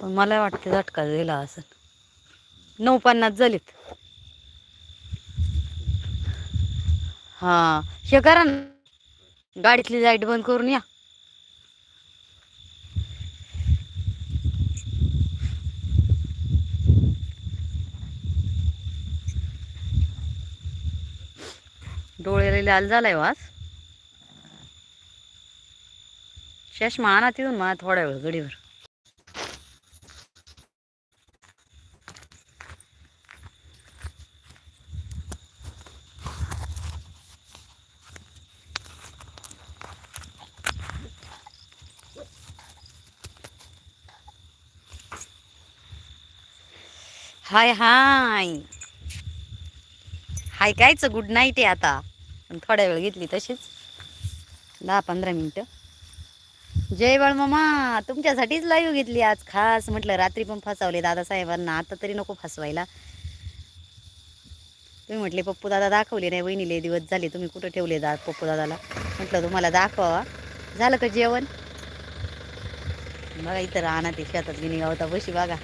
पण मला वाटते झटका दिला असं. नऊ पन्नास झालीत. हा हे करा ना गाडीतली लाइट बंद करून या. डोळे लाल झालाय हो वास शेष आणा तिथून मला थोड्या वेळ गडीवर. हाय हाय. हाय कायच? गुड नाईट आहे आता. पण थोड्या वेळ घेतली तशीच. दहा पंधरा मिनटं. जय बाळ मामा. तुमच्यासाठीच लाईव्ह घेतली आज. खास म्हटलं रात्री पण फसवले दादासाहेबांना आता तरी नको फसवायला. तुम्ही म्हटले पप्पू दादा दाखवले नाही वहिनीले दिवस झाले. तुम्ही कुठं ठेवले दा पप्पू दादाला? म्हटलं तुम्हाला दाखवावा. झालं का जेवण? बघा इथं राहणार ते शेतात गिनी गावता बशी बघा.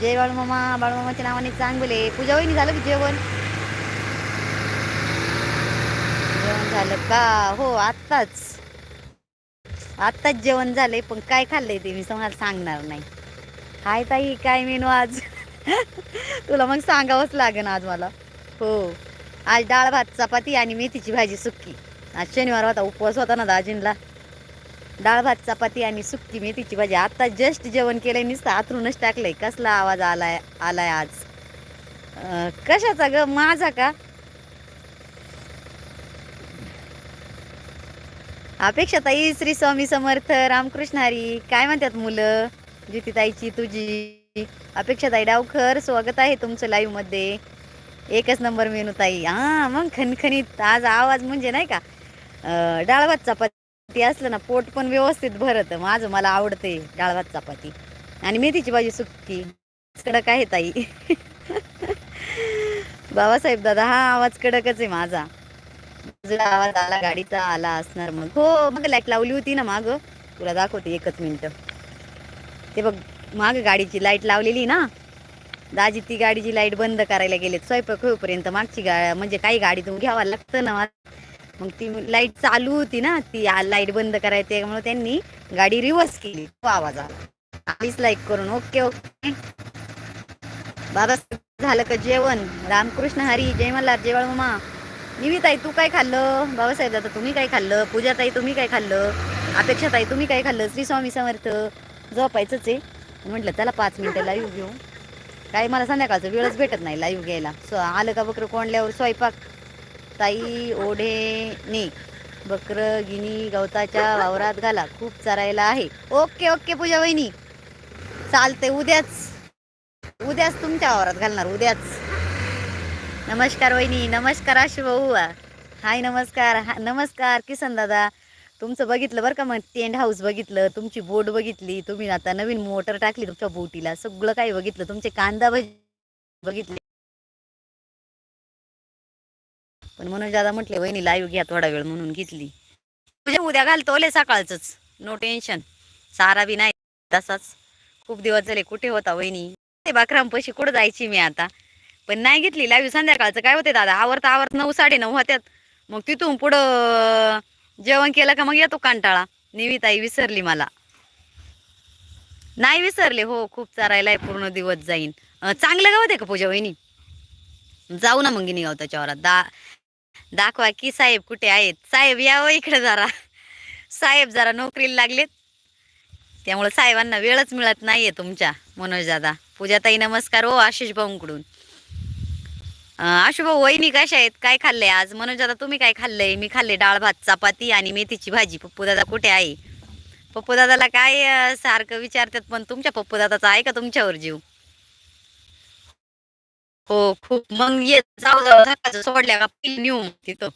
जय बाळूमामा बाळूमामाच्या नावाने चांगले पूजा वहिनी झालं की जेवण? जेवण झालं का? हो आत्ताच. आत्ताच जेवण झालंय पण काय खाल्लंय ते मी तुम्हाला सांगणार नाही. हाय ताई काय मेनू आज? तुला मग सांगावंच लागेल आज मला. हो आज डाळ भात चपाती आणि मेथीची भाजी सुक्की. आज शनिवार होता उपवास होता ना दाजींला. डाळ भात चपाती आणि सुक्की मेथीची भाजी. आता जस्ट जेवण केलंय नुसतं आतरूनच टाकलंय. कसला आवाज आलाय आलाय आज? कशाचा ग? माझा का? अपेक्षा ताई श्री स्वामी समर्थ रामकृष्ण हरी. काय म्हणतात मुलं? ज्योतिताईची तुझी. अपेक्षा ताई डावखर. स्वागत आहे तुमचं लाईव्हमध्ये. एकच नंबर मेनू ताई. हा मग खणखणीत आज आवाज म्हणजे नाही का? डाळ भात चपाती असलं ना पोट पण व्यवस्थित भरत. माझं मला आवडते डाळ भात चपाती. आणि मेथीची भाजी सुक्की कडक आहे ताई. बाबासाहेब दादा हा आवाज कडकच आहे माझा. आवाज आला गाडीचा आला असणार मग. हो मग लाइट लावली होती ना माग. तुला दाखवते एकच मिनिट. ते बघ माग गाडीची लाइट लावलेली ना. दाजी ती गाडीची लाइट बंद करायला गेलेत. स्वयंपाक होईपर्यंत मागची गा म्हणजे काही गाडीतून घ्यावा लागतं ना. मग ती लाइट चालू होती ना ती लाइट बंद करायची त्यामुळे त्यांनी गाडी रिव्हर्स केली. तो आवाज आला. आधीच लाईक करून. ओके ओके बाबा झालं का जेवण? रामकृष्ण हरी जय मल्हार जेवण मामा निविताई तू काय खाल्लं? बाबासाहेब दादा तुम्ही काय खाल्लं? पूजाताई तुम्ही काय खाल्लं? अपेक्षाताई तुम्ही काय खाल्लं? श्री स्वामी समर्थ. झोपायचंच आहे. म्हटलं चला पाच मिनटं लाईव्ह घेऊ. काय मला संध्याकाळचं वेळच भेटत नाही लाईव्ह घ्यायला. सो आलं का बकरं कोंडल्यावर? स्वयंपाक. ताई ओढेने बकरं गिनी गवताच्या वावरात घाला. खूप चरायला आहे. ओके ओके पूजा वहिनी. चालते उद्याच. उद्याच तुमच्या वावरात घालणार उद्याच. नमस्कार वहिनी नमस्कार आशु भाऊ. हाय नमस्कार. हा नमस्कार किसन दादा. तुमचं बघितलं बरं का मग टेंट हाऊस बघितलं तुमची बोट बघितली तुम्ही आता नवीन मोटर टाकली तुमच्या बोटीला सगळं काही बघितलं तुमचे कांदा भजी बघितले. पण मनोज दादा म्हटले वहिनी लाईव्ह घ्या थोडा वेळ म्हणून घेतली. तुझ्या उद्या घालतो ले सकाळचंच. नो टेन्शन सारा बी नाही. तसाच. खूप दिवस झाले कुठे होता वहिनी? बाकराम पशी कुठं जायची मी आता? पण नाही घेतली लाईव्ह संध्याकाळचं. काय होते दादा? आवरता आवरत नऊ साडे नऊ होत्यात. मग तिथून पुढं जेवण केलं का मग येतो कंटाळा? निविताई विसरली मला. नाही विसरले? हो खूप चारायला पूर्ण दिवस जाईन. चांगलं गाव आहे का पूजा वहिनी? जाऊ ना मग गिनी गावताच्या वरात दा दाखवा की साहेब कुठे आहेत? साहेब यावं इकडे जरा. साहेब जरा नोकरीला लागलेत. त्यामुळे साहेबांना वेळच मिळत नाहीये तुमच्या मनोज दादा पूजाताई नमस्कार हो आशिष भाऊंकडून. आशुभाऊ वहिनी कशा आहेत? काय खाल्लंय आज? मनोज दादा तुम्ही काय खाल्लंय? मी खाल्ले डाळ भात चपाती आणि मेथीची भाजी. पप्पू दादा कुठे आहे? पप्पू दादाला काय सारखं विचारतात पण तुमच्या पप्पू दादाचा आहे का तुमच्यावर जीव? हो खूप. मग ये जाऊ जाऊ सकाळचं सोडल्या का? पिल नेऊ मग तिथं.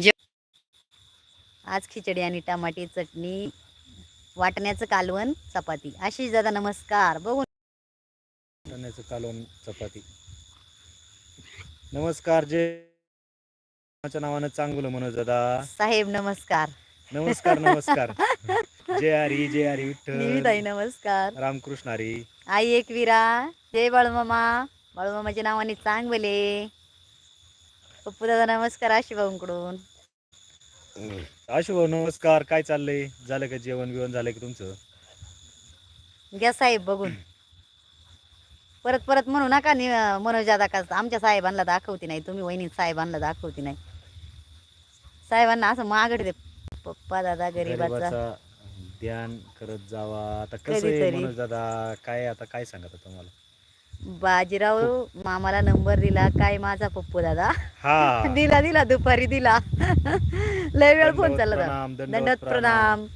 जे- आज खिचडी आणि टमाटी चटणी वाटण्याचं कालवण चपाती. आशिष दादा नमस्कार. बघू चण्याचं कालवण चपाती. नमस्कार जय माझ्या नावानं चांगलं मनोज दादा. साहेब नमस्कार. नमस्कार नमस्कार. जय हरी जय हरी विठ्ठल. नमस्कार. रामकृष्ण हरी. आई एकवीरा जय बाळूमामा. बाळूमामाच्या नावाने चांगले पप्पू दादा नमस्कार आशी भाऊंकडून आशु भाऊ नमस्कार. काय चाललंय? झालं का जेवण बिवण झालं की तुमचं? घ्या साहेब बघून. परत परत म्हणू नका नि मनोज का आमच्या साहेबांना दाखवते नाही. तुम्ही वहिनी साहेबांना दाखवते नाही. साहेबांना असं मागड दे पप्पा दादा गरिबाचा. ध्यान करत जावा. आता कसं आहे कधीतरी. मनोज दादा? काय आता? काय सांगत तुम्हाला? बाजीराव मामाला नंबर दिला. काय माझा पप्पू दादा? हा. दिला दिला. दुपारी दिला. लय वेळ फोन दंडवत चालला होता. प्रणाम, दंडवत दंडत प्रणाम.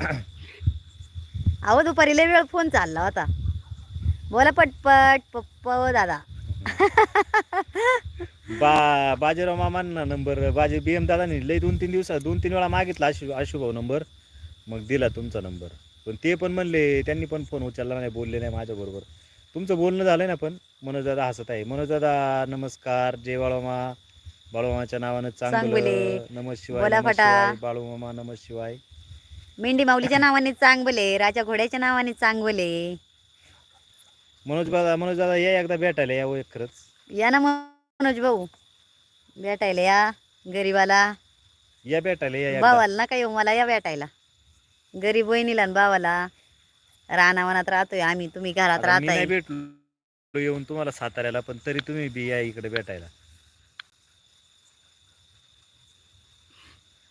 अहो दुपारी लय वेळ फोन चालला होता. बोला पटपट पप्पा दादा. बा बाजीराव मामांना नंबर. बाजी बी एम दादानी लय दोन तीन दिवसात दोन तीन वेळा मागितला आशु आशु भाऊ नंबर. मग दिला तुमचा नंबर. पण ते पण म्हणले त्यांनी पण फोन उचलला नाही बोलले नाही माझ्याबरोबर तुमचं बोलणं झालं ना पण मनोज दादा हसत आहे. मनोज दादा नमस्कार जय बाळूमा बाळूमाच्या नावानं चांगलं. नम शिवाय बाळूमामा नम शिवाय. मेंढी माऊलीच्या नावाने चांगले राजा घोड्याच्या नावाने चांगले. मनोज दादा मनोज दादा या एकदा भेटायला या खरंच या ना मनोज भाऊ. भेटायला या गरीबाला. या भेटायला या. भावाला ना काही मला या भेटायला. गरीब बहिणीला आणि भावाला रानावनात राहतोय आम्ही तुम्ही घरात आता मी नाही राहताय भेटलो येऊन तुम्हाला साताऱ्याला पण तरी तुम्ही बी या इकडे भेटायला.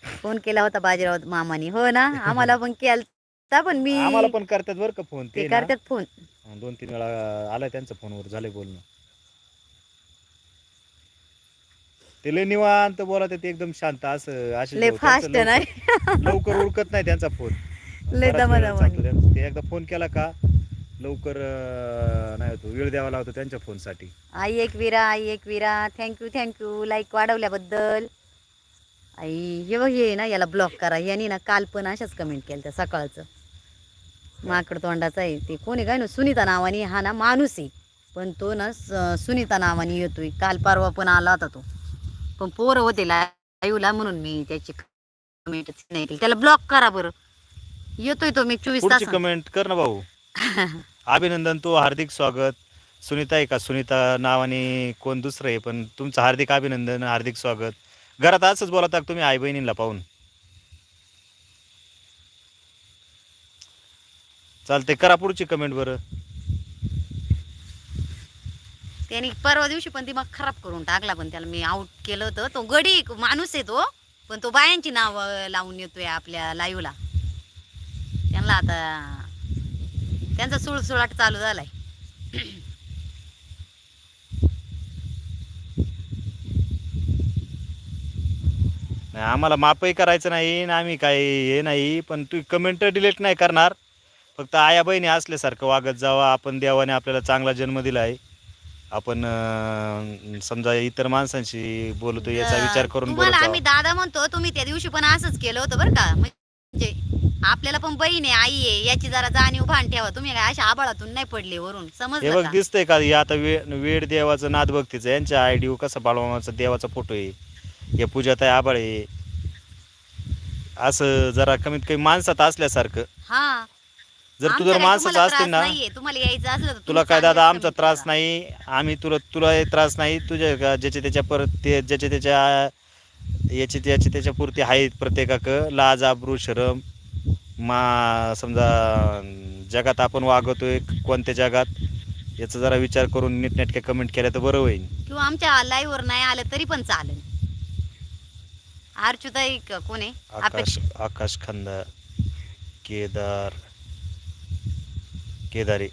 फोन केला होता बाजीराव मामानी. हो ना आम्हाला पण केलता पण मी आम्हाला पण करतात बरं का फोन ते ते ना. करतात फोन. हा, दोन तीन वेळा आलाय त्यांचं फोनवर झालंय बोलणं. ते लय निवांत बोलत ते एकदम शांत असं असे लय फास्ट नाही लवकर उरकत नाही त्यांचा फोन. लय बराच वेळ दमादमानी. चालतो त्यांचा. ते एकदा फोन केला का लवकर अं, नाही होतो वेळ द्यावा लागतो त्यांच्या फोनसाठी. आई एक विरा आई एक विरा. Thank you thank you like वाढवल्याबद्दल. आई हे बघ हे ना याला ब्लॉक करा. यांनी ना काल पण अशाच कमेंट केलं त्या सकाळचं. माकड तोंडाचा आहे ते. कोणी काय ना सुनीता नावाने हा ना माणूस आहे. पण तो ना स- सुनीता नावाने येतोय. काल परवा पण आला होता तो. पण पोरं होते लाईव्हला म्हणून मी त्याची कमेंट नाही केली. त्याला ब्लॉक करा बरं. येतोय तो मी चोवीस पुढची तास कमेंट कर ना भाऊ. अभिनंदन तो हार्दिक स्वागत. सुनीता आहे का? सुनीता नावाने कोण दुसरं आहे? पण तुमचं हार्दिक अभिनंदन हार्दिक स्वागत. घरात असंच बोलता तुम्ही आई बहिणीला पाहून. चालते करा पुढची कमेंट बरं. त्याने परवा दिवशी पण ती मग खराब करून टाकला पण त्याला मी आउट केलं होतं. तो गडी माणूस आहे तो पण तो बायांची नाव लावून येतोय आपल्या लाईव्हला त्यांना आता. त्यांचा सुळसुळाट चालू झालाय. नाही आम्हाला मापही करायचं नाही आणि आम्ही काही हे नाही पण तू कमेंट डिलीट नाही करणार. फक्त आया बहिणी असल्यासारखं वागत जावा. आपण देवाने आपल्याला चांगला जन्म दिला आहे आपण अं, समजा इतर माणसांशी बोलतो याचा विचार करून बोलत तुम्हाला जावा. आम्ही दादा म्हणतो तुम्ही त्या दिवशी पण असंच केलं होतं बरं का? म्हणजे आपल्याला पण बहीण आहे आई आहे याची जरा जाणीव भान ठेवा. तुम्ही काय अशा आबाळातून नाही पडले वरून. हे समजलं बघ? दिसतंय का? हे आता वे वेड देवाचं नाद भक्तीचं यांच्या आयडिओ कसा बाळमामाचा देवाचा फोटो आहे. हे पूजाताई आबाळ आहे. असं जरा कमीत कमी माणसात असल्यासारखं. हा. जर तू जर काय माणसाचं तुम्हाला त्रास ना नाहीये. तुम्हाला यायचं असलं तर तुला तुम्ही काय दादा आमचा त्रास. नाही. आम्ही तुला तुला त्रास नाही. तुझ्या का- ज्याच्या त्याच्या परत ते ज्याच्या त्याच्या याची त्याची त्याच्या पुरती आहेत प्रत्येकाक. लाज आबरू शरम. मा समजा जगात आपण वागवतोय कोणत्या जगात? याचा जरा विचार करून नीटनेटक्या कमेंट केल्या तर बरं होईल किंवा आमच्या लाईव्ह वर नाही आलं तरी पण चालेल. अर्चुताई क- कोण आहे? आकाश आकाश खंद केदार केदारी.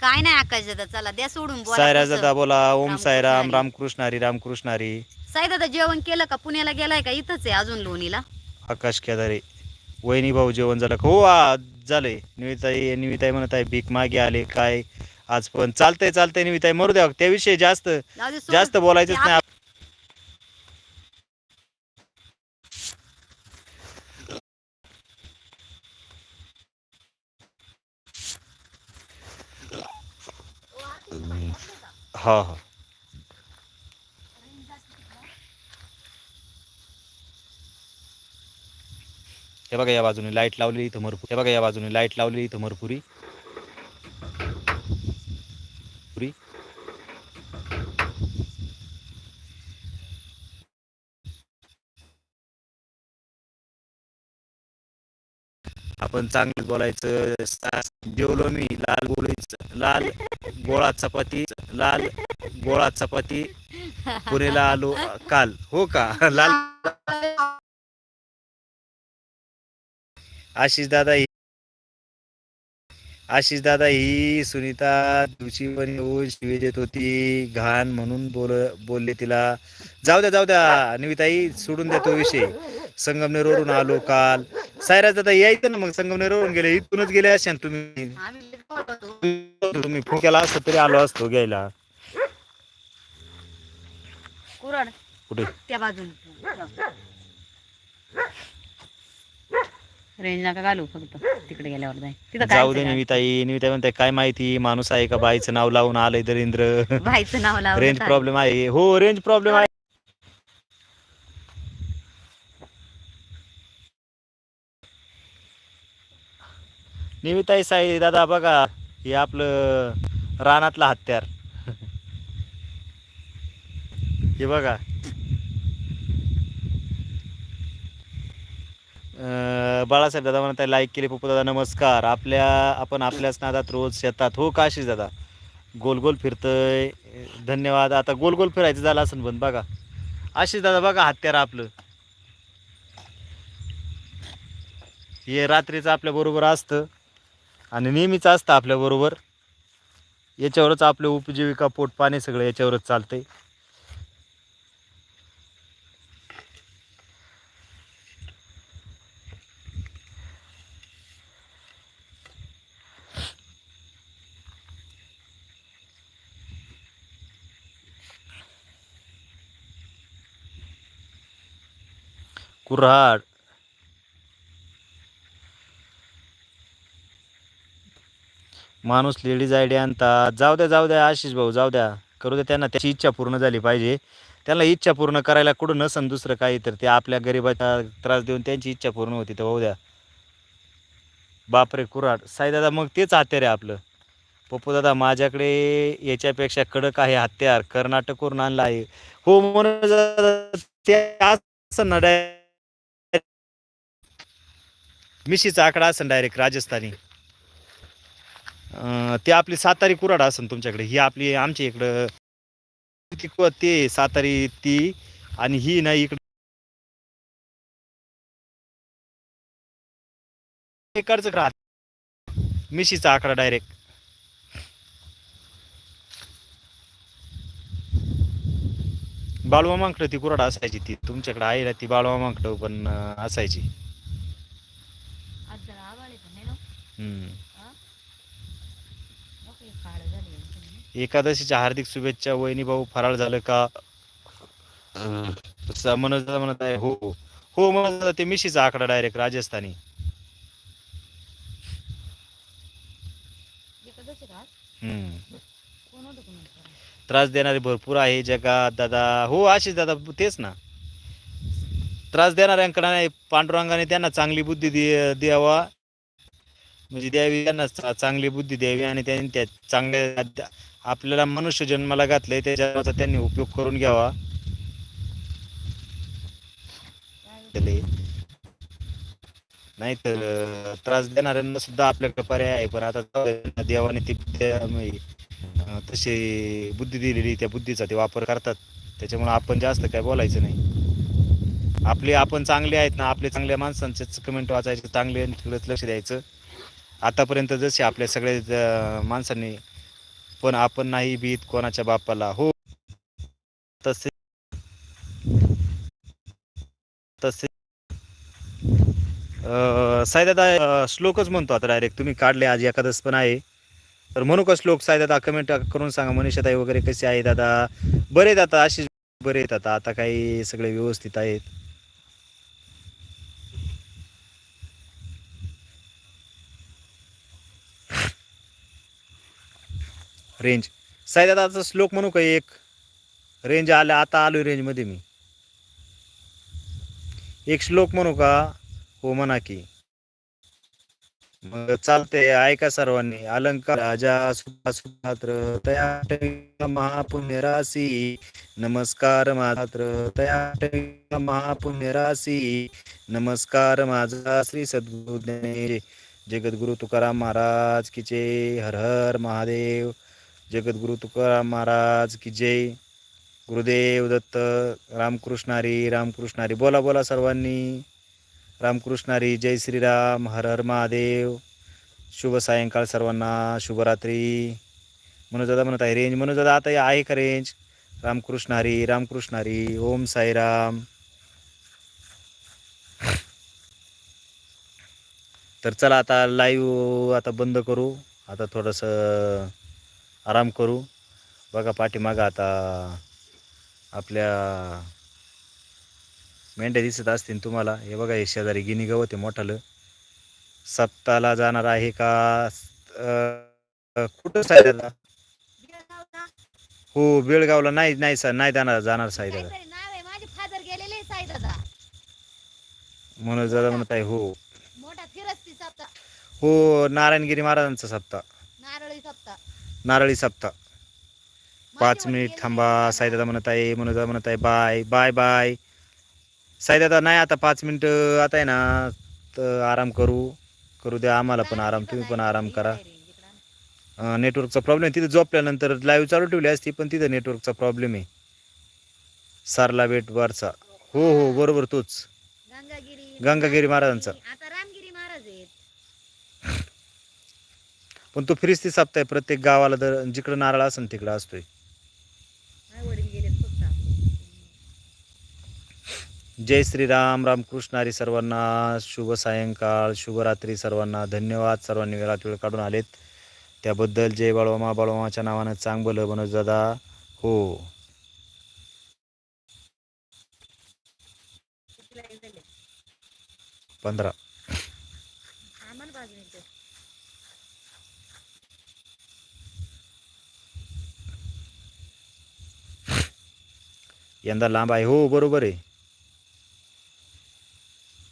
काय नाही आकाश दादा चला द्या सोडून बोला सायरा. दादा बोला ओम हरी. रामकृष्ण हरी रामकृष्ण हरी साई दादा जेवण केलं का? पुण्याला गेलाय का? इथंच आहे अजून लोणीला. आकाश केदारे वहिनी भाऊ जेवण झालं का? हो आ, झालंय. निविताई निविताई म्हणत आहे भीक मागे आले काय? आज पण चालतंय चालतंय निविताई. मरू द्या त्याविषयी जास्त जाऊ दे, सोडून. जास्त बोलायचंच नाही. हा हा. हे बघा या बाजूने लाइट लावली इथं भरपूर. हे बघा या बाजूने लाइट लावलेली इथं भरपुरी. पुरी आपण चांगलं बोलायचं जेवलो मी लाल गोळीच लाल गोळा चपाती लाल गोळा चपाती. पुरेला आलो काल. हो का? लाल आशिष दादा ही आशिष दादा ही सुनीता दिवशी पण येऊन शिवी देत होती. घाण म्हणून बोल बोलले तिला जाऊ द्या जाऊ द्या निविताई सोडून द्या तो विषय. संगमनेरवरून आलो काल. सायराज दादा यायचं ना मग. संगमनेरवरून गेले इथूनच गेले असाल तुम्ही. तुम्ही फोन केला असतो तरी आलो असतो घ्यायला. कुराड कुठे? त्या बाजूने. रेंज नका घालू फक्त. तिकडे गेल्यावर जाय. तिथं काय जाऊ दे निविताई. निविताई म्हणते काय माहिती माणूस आहे का? बाईचं नाव लावून आलंय दरिंद्र भाईचं नाव रेंज. प्रॉब्लेम आहे. हो रेंज प्रॉब्लेम आहे. निमिताई साई दादा बघा हे आपलं रानातलं हत्यार. हे बघा. बाळासाहेब दादा म्हणत लाईक केली पप्पू दादा नमस्कार. आपल्या आपण आपल्याच नादात रोज शेतात हो काशीच दादा. गोल गोल फिरतंय. धन्यवाद. आता गोल गोल फिरायचं झालं असं पण बघा. आशिष दादा बघा हत्यार आपलं. हे रात्रीचं आपल्या बरोबर असतं. आणि नेहमीच असतं आपल्याबरोबर याच्यावरच आपलं उपजीविका पोट पाणी सगळं याच्यावरच चालतंय. कुऱ्हाड. माणूस लेडीज आयडी आणतात. जाऊ द्या जाऊ द्या आशिष भाऊ जाऊ द्या. करू द्या त्यांना. त्याची इच्छा पूर्ण झाली पाहिजे. त्यांना इच्छा पूर्ण करायला कुठं नसन दुसरं काही तर ते आपल्या गरिबाचा त्रास देऊन त्यांची इच्छा पूर्ण होती तर होऊ द्या. बापरे कुऱ्हाड. साईदादा मग तेच हत्यार आहे आपलं. पप्पू दादा माझ्याकडे याच्यापेक्षा कडक आहे हत्यार. कर्नाटकवरून आणलं आहे. हो म्हणून ते असं ना direct मिशीचा आकडा असेल डायरेक्ट राजस्थानी. अं, ते आपली सातारी कुराड असेल तुमच्याकडे ही आपली आमच्या इकडं. ती ते सातारी ती आणि ही नाही इकडं. इकडचं राहत मिशीचा आकडा डायरेक्ट बाळूमामांकडे ती कुराड असायची ती तुमच्याकडे आहे ना ती बाळूमामांकडं पण असायची आज जरा आभाळ आहे पण, है ना? हम्म. नको हे काळं झालंय एकदम. एकादशीच्या हार्दिक शुभेच्छा वहिनी भाऊ फराळ झालं का? तसं म्हणत म्हणत आहे हो. हो होता ते मिशीचा आकडा डायरेक्ट राजस्थानी? त्रास देणारे भरपूर आहे जगात दादा. हो आशिष दादा तेच ना. त्रास देणाऱ्यांकडे नाही पांडुरंगाने त्यांना चांगली बुद्धी दे द्यावा. म्हणजे द्यावी त्यांना चांगली बुद्धी द्यावी आणि त्यांनी त्या चांगल्या आपल्याला मनुष्य जन्माला घातलंय त्याच्याचा त्यांनी उपयोग करून घ्यावा. काय नाही तर त्रास देणाऱ्यांना सुद्धा आपल्याकडे पर्याय आहे. पण आता देवाने ती त्या- म्हणजे, तशी बुद्धी दिलेली त्या बुद्धीचा ते वापर करतात. त्याच्यामुळे आपण जास्त काय बोलायचं नाही. आपले आपण चांगले आहेत ना आपले चांगल्या माणसांचेच कमेंट वाचायचे चांगले तिकडेच लक्ष द्यायचं. आतापर्यंत जसे आपल्या सगळ्या माणसांनी पण आपण नाही भीत कोणाच्या बापाला. हो. तसे. तसे. साईदादा श्लोकच म्हणतो आता डायरेक्ट तुम्ही काढले आज एखादस पण आहे. तर म्हणू का श्लोक? साईदादा कमेंट करून सांगा. मनीषाताई वगैरे कसे आहे दादा बरे आहेत अशी अशीच बरे आहेत आता? आता काही सगळे व्यवस्थित आहेत. रेंज साईदादाचा श्लोक म्हणू का एक? रेंज आल्या आता आलोय रेंजमध्ये मी. एक श्लोक म्हणू का? हो म्हणा की. मग चालते ऐका सर्वांनी. अलंकार राजा सुपात्र तया महापुण्य राशी नमस्कार मात्र तया महापुण्य राशी नमस्कार माझा श्री सद्गुरु ज्ञाने जगद्गुरु तुकाराम महाराज किचे हर हर महादेव. जगद्गुरु तुकाराम महाराज की जय. गुरुदेव दत्त रामकृष्णारी रामकृष्णारी बोला बोला सर्वांनी. रामकृष्णारी जय श्रीराम हर हर महादेव. शुभ सायंकाळ सर्वांना शुभरात्री. मनोज दादा म्हणत आहे रेंज मनोज दादा आता आहे का रेंज? रामकृष्णारी रामकृष्णारी ओम साईराम. तर चला आता लाईव्ह आता बंद करू. आता थोडंसं आराम करू. बघा पाठीमागं आता आपल्या मेंढ्या दिसत असतील तुम्हाला. हे बघा हे शेजारी गिनी गवत आहे मोठालं. सप्ताला जाणार आहे का? कुठं साई दादा हो बेळगावला नाही नाही सा नाही जाणार जाणार साई दादा काहीतरी नाव आहे. माझे फादर गेलेले साई दादा म्हणून दादा म्हणत आहे हो. हो नारायणगिरी महाराजांचा सप्ताह नारळी सप्ता. पाच मिनिट थांबा साईदादा म्हणत आहे मनोज दादा म्हणत आहे बाय बाय बाय. साईदादा नाही आता पाच मिनिटं आता आहे ना तर आराम करू. करू द्या आम्हाला पण आराम तुम्ही पण आराम करा. नेटवर्कचा प्रॉब्लेम तिथे झोपल्यानंतर लाईव्ह चालू ठेवली असती पण तिथं नेटवर्कचा प्रॉब्लेम आहे. सारला बेट वरचा हो हो बरोबर तोच. गंगागिरी महाराजांचा. आता रामगिरी महाराज आहेत पण तो फिरिस्ती सप्ताह आहे प्रत्येक गावाला जर जिकडं नारळ असेल तिकडं असतोय. जय श्रीराम रामकृष्ण हरी सर्वांना शुभ सायंकाळ शुभरात्री सर्वांना. धन्यवाद सर्वांनी वेळात वेळ काढून आलेत. त्याबद्दल जय बाळवामा बाळवामाच्या नावानं चांग भलं मनोज दादा हो? पंधरा आम्हाला पाच मिनिटं यंदा लांब आहे. हो बरोबर आहे.